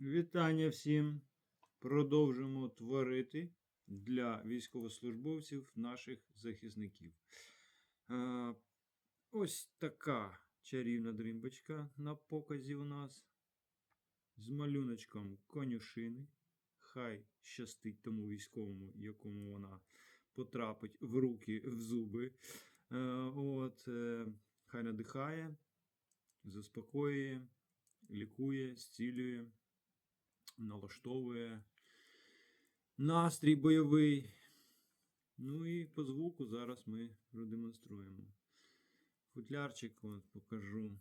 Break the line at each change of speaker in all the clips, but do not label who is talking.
Вітання всім! Продовжимо творити для військовослужбовців наших захисників. Е, Ось така чарівна дрімбочка на показі у нас з малюночком конюшини. Хай щастить тому військовому, якому вона потрапить в руки, в зуби. Е, От, е, хай надихає, заспокоює, лікує, зцілює налаштовує настрій бойовий. Ну і по звуку зараз ми продемонструємо. Футлярчик от покажу.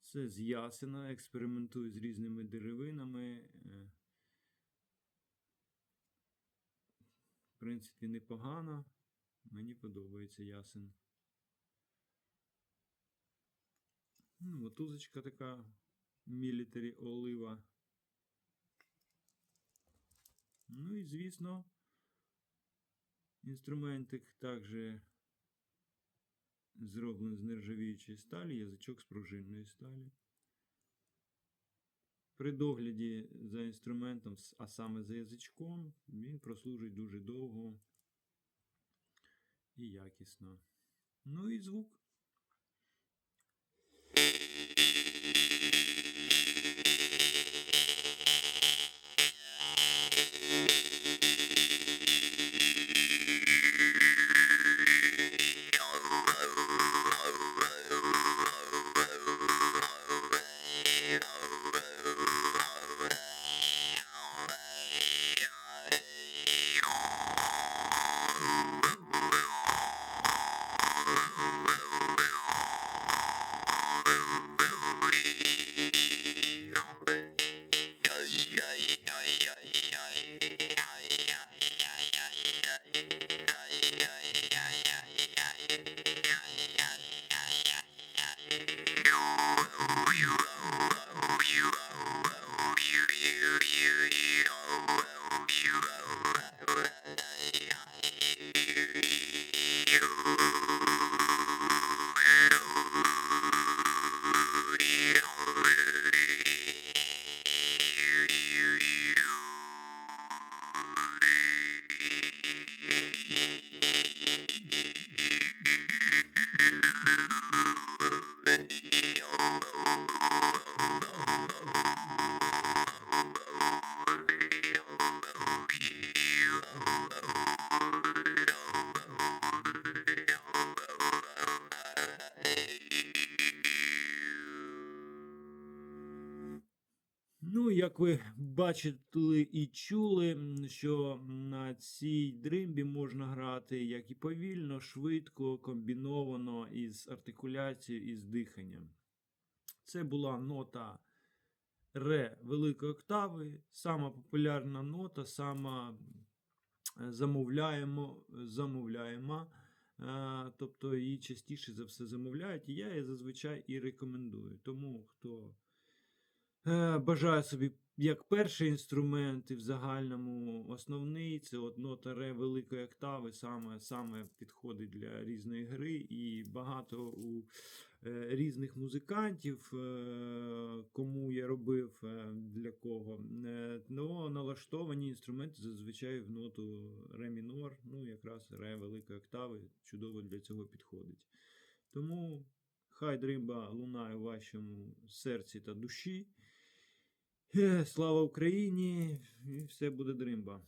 Це з ясена, експериментую з різними деревинами. Е, В принципі, непогано. Мені подобається ясен. Ну, мотузочка така мілітарі олива. Ну і, звісно, інструментик також зроблений з нержавіючої сталі, язичок з пружинної сталі. При догляді за інструментом, а саме за язичком, він прослужить дуже довго і якісно. Ну і звук. Ну, як ви бачили і чули, що на цій дримбі можна грати як і повільно, швидко, комбіновано із артикуляцією і з диханням. Це була нота ре великої октави, сама популярна нота, сама е, замовляємо, замовляємо. е, Тобто її частіше за все замовляють, і я її зазвичай і рекомендую. Тому хто Бажаю собі як перший інструмент і в загальному основний це от нота ре великої октави, саме, саме підходить для різної гри, і багато у е, різних музикантів, е, кому я робив е, для кого. Е, ну, налаштовані інструменти зазвичай в ноту ре мінор, ну якраз ре великої октави чудово для цього підходить. Тому хай дримба лунає в вашому серці та душі. Слава Україні! І все буде дримба.